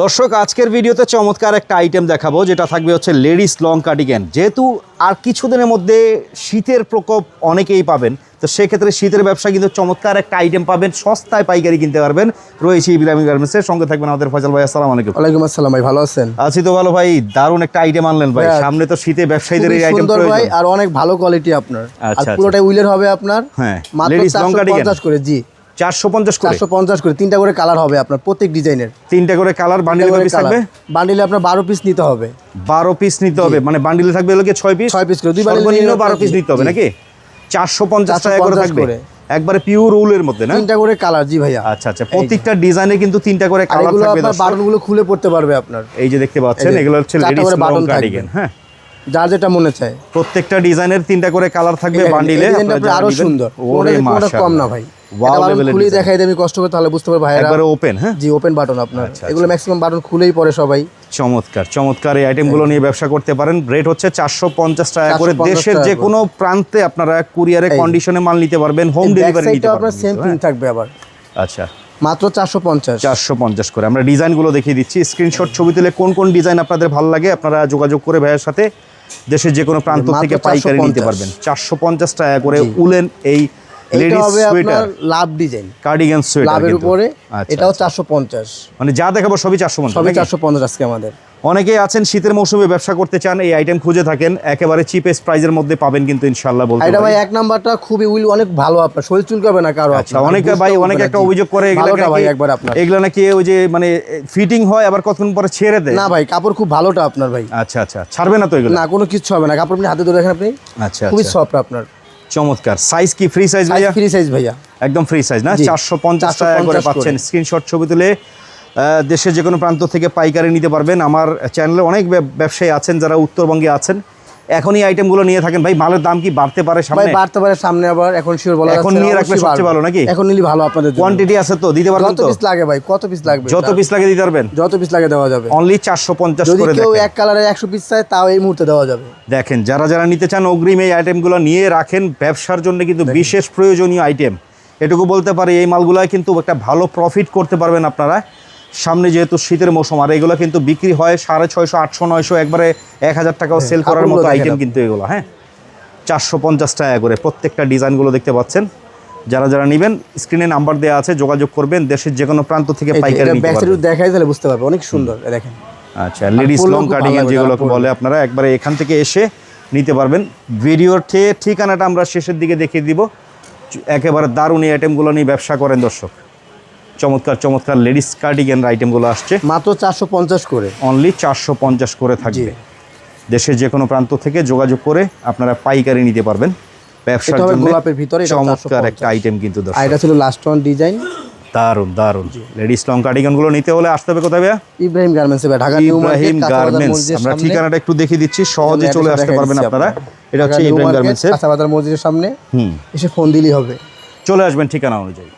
দর্শক আজকের ভিডিওতে চমৎকার একটা আইটেম দেখাবো যেটা থাকবে হচ্ছে লেডিস লং কার্ডিগ্যান যেহেতু আর কিছুদিনের মধ্যে শীতের প্রকোপ অনেকেই পাবেন তো সেক্ষেত্রে শীতের ব্যবসা কিন্তু চমৎকার একটা আইটেম পাবেন সস্তায় পাইকারি কিনতে পারবেন। রয়েছে ইব্রাহিম গার্মেন্টসের সঙ্গে থাকবেন আমাদের ফজল ভাই আসসালামু আলাইকুম। ওয়ালাইকুম আসসালাম ভাই ভালো আছেন? আছি তো ভালো ভাই দারুণ একটা আইটেম আনলেন ভাই। ভাই, সামনে তো শীতে ব্যবসায়ীদের এই আইটেম সুন্দর ভাই প্রয়োজন আর অনেক ভালো কোয়ালিটি আপনার। আচ্ছা, আচ্ছা। পুরোটাই উইলের হবে আপনার হ্যাঁ, মাত্র ladies long cardigan। 450 করে জি। চারশো পঞ্চাশ করে? 450 করে। তিনটা করে কালার হবে আপনার প্রত্যেক ডিজাইনের। তিনটা করে কালার বান্ডিল পিস থাকবে? বান্ডিলে আপনার 12 পিস নিতে হবে। বারো পিস নিতে হবে। মানে বান্ডিলে থাকবে এগুলোকে ছয় পিস ছয় piece করে, দুই সর্বনিম্ন বারো পিস নিতে হবে নাকি? চারশো পঞ্চাশ টাকা করে থাকবে? একবারে পিওর উলের মধ্যে না? তিনটা করে কালার জি ভাইয়া। আচ্ছা আচ্ছা। প্রত্যেকটা ডিজাইনে কিন্তু তিনটা করে কালার থাকবে আপনার দর্শক। গুলো খুলে পড়তে পারবে আপনার। এই যে দেখতে পাচ্ছেন এগুলো হচ্ছে লেডিস লং কার্ডিগান হ্যাঁ? যার যেটা মনে চায়। প্রত্যেকটা ডিজাইনের তিনটা করে কালার থাকবে বান্ডিলে আপনার আরও সুন্দর। কম না ভাই। ওয়াও এটা লেভেলের খুলে দেখাই দেবে কষ্ট করে তাহলে বুঝতে পারবে ভাইরা একবারে ওপেন হ্যাঁ? জি ওপেন বাটন আপনার। আচ্ছা, এগুলো ম্যাক্সিমাম বাটন খুলেই পড়ে সবাই। চমৎকার চমৎকার। এই আইটেমগুলো নিয়ে ব্যবসা করতে পারেন। রেট হচ্ছে চারশো পঞ্চাশ টাকা করে। দেশের টাকা যে কোনো প্রান্তে আপনারা কুরিয়ারে কন্ডিশনে মাল নিতে পারবেন হোম ডেলিভারি নিতে পারবেন আপনার সেম প্রিন্ট হ্যাঁ? থাকবে আবার। আচ্ছা। মাত্র চারশো পঞ্চাশ। চারশো পঞ্চাশ করে। আমরা ডিজাইনগুলো দেখিয়ে দিচ্ছি। স্ক্রিনশট ছবি তুলে কোন কোন ডিজাইন আপনাদের ভালো লাগে আপনারা যোগাযোগ করে ভাইয়ের সাথে দেশের যে কোনো প্রান্ত থেকে পাইকারি নিতে পারবেন। চারশো পঞ্চাশ টাকা করে উলেন এই এটা লেডিস হবে আপনার লাভ ডিজাইন কার্ডিগান সোয়েটার লাভের উপরে আচ্ছা, এটাও চারশো পঞ্চাশ। মানে যা দেখাবো সবই চারশো সবই পঞ্চাশ চারশো পঞ্চাশ আজকে আমাদের। অনেকেই আছেন শীতের মৌসুমে ব্যবসা করতে চান এই আইটেম খুঁজে থাকেন একেবারে চিপেস্ট প্রাইজের মধ্যে পাবেন কিন্তু ইনশাল্লাহ বলতে এটা ভাই এক নাম্বারটা খুবই উইল অনেক ভালো আপনার শরীর চুলকাবে না কারও আচ্ছা অনেকে ভাই অনেকে একটা অভিযোগ করে এগুলো ভাই একবার আপনার। এগুলো নাকি ওই যে মানে ফিটিং হয় আবার কতক্ষণ পরে ছেড়ে দেয়? না ভাই কাপড় খুব ভালোটা আপনার ভাই। আচ্ছা আচ্ছা ছাড়বে না তো এগুলো? না কোনো কিছু হবে না কাপড় আপনি হাতে ধরে রাখেন আপনি। আচ্ছা খুবই আচ্ছা। সফট আপনার। চমৎকার। সাইজ কি ফ্রি সাইজ ভাইয়া? ফ্রি সাইজ ভাইয়া। একদম ফ্রি সাইজ না? চারশো পঞ্চাশ টাকা করে। পাচ্ছেন। স্ক্রিনশট ছবি তুলে আহ, দেশের যে কোনো প্রান্ত থেকে পাইকারি নিতে পারবেন। আমার চ্যানেলে অনেক ব্যবসায়ী আছেন যারা উত্তরবঙ্গে আছেন। এখন এই আইটেমগুলো নিয়ে থাকেন। ভাই মালের দাম কি বাড়তে পারে সামনে? বাড়তে পারে সামনে আবার এখন শিওর বলা এখন নিয়ে রাখলে সবচেয়ে ভালো নাকি? এখন নিলে ভালো আপনাদের কোয়ান্টিটি আছে তো দিতে পারবেন তো? পিস লাগে ভাই কত পিস লাগবে যত পিস লাগে দিতে পারবেন? যত পিস লাগে দেওয়া যাবে। অনলি চারশো পঞ্চাশ যদি কেউ এক কালারে একশো পিস চায় তাও এই মুহূর্তে দেওয়া যাবে। দেখেন যারা যারা নিতে চান অগ্রিম এই আইটেমগুলো নিয়ে রাখেন ব্যবসার জন্য কিন্তু বিশেষ প্রয়োজনীয় আইটেম এটুকু বলতে পারি এই মালগুলোয় কিন্তু একটা ভালো প্রফিট করতে পারবেন আপনারা। সামনে যেহেতু শীতের মৌসুম আর এগুলো কিন্তু বিক্রি হয় সাড়ে ছয়শো আটশো নয়শো একবারে এক হাজার টাকাও সেল করার মতো আইটেম কিন্তু এগুলো হ্যাঁ? চারশো পঞ্চাশ টাকা করে প্রত্যেকটা ডিজাইনগুলো দেখতে পাচ্ছেন। যারা যারা নেবেন স্ক্রিনে নাম্বার দেওয়া আছে যোগাযোগ করবেন দেশের যে কোনো প্রান্ত থেকে পাইকারি দেখাই তাহলে বুঝতে পারবে অনেক সুন্দর দেখেন। আচ্ছা লেডিস লং যেগুলোকে যারা বলে আপনারা একবারে এখান থেকে এসে নিতে পারবেন। ভিডিওর ঠিকানাটা আমরা শেষের দিকে দেখিয়ে দিব। একেবারে দারুণ এই আইটেমগুলো নিয়ে ব্যবসা করেন দর্শক। চমৎকার চমৎকার লেডিস কার্ডিগান আইটেমগুলো আসছে। মাত্র চারশো পঞ্চাশ করে। অনলি চারশো পঞ্চাশ করে থাকবে। দেশের যে কোনো প্রান্ত থেকে যোগাযোগ করে আপনারা পাইকারি নিতে পারবেন। ব্যবসার জন্য গোলাপের ভিতরে, চমৎকার 450 একটা আইটেম কিন্তু এটা ছিল লাস্ট ওয়ান ডিজাইন দারুণ দারুণ। লেডিস লং কার্ডিগানগুলো নিতে হলে আসতে হবে কোথায় ভাইয়া? Ibrahim garments Dhaka new Ibrahim garments আমরা ঠিকানাটা একটু দেখিয়ে দিচ্ছি সহজে চলে আসতে পারবেন আপনারা। এটা হচ্ছে ইব্রাহিম গার্মেন্টসের কাঁচাবাজার মসজিদের সামনে। হুম। এসে ফোন দিলেই হবে। চলে আসবেন ঠিকানা অনুযায়ী।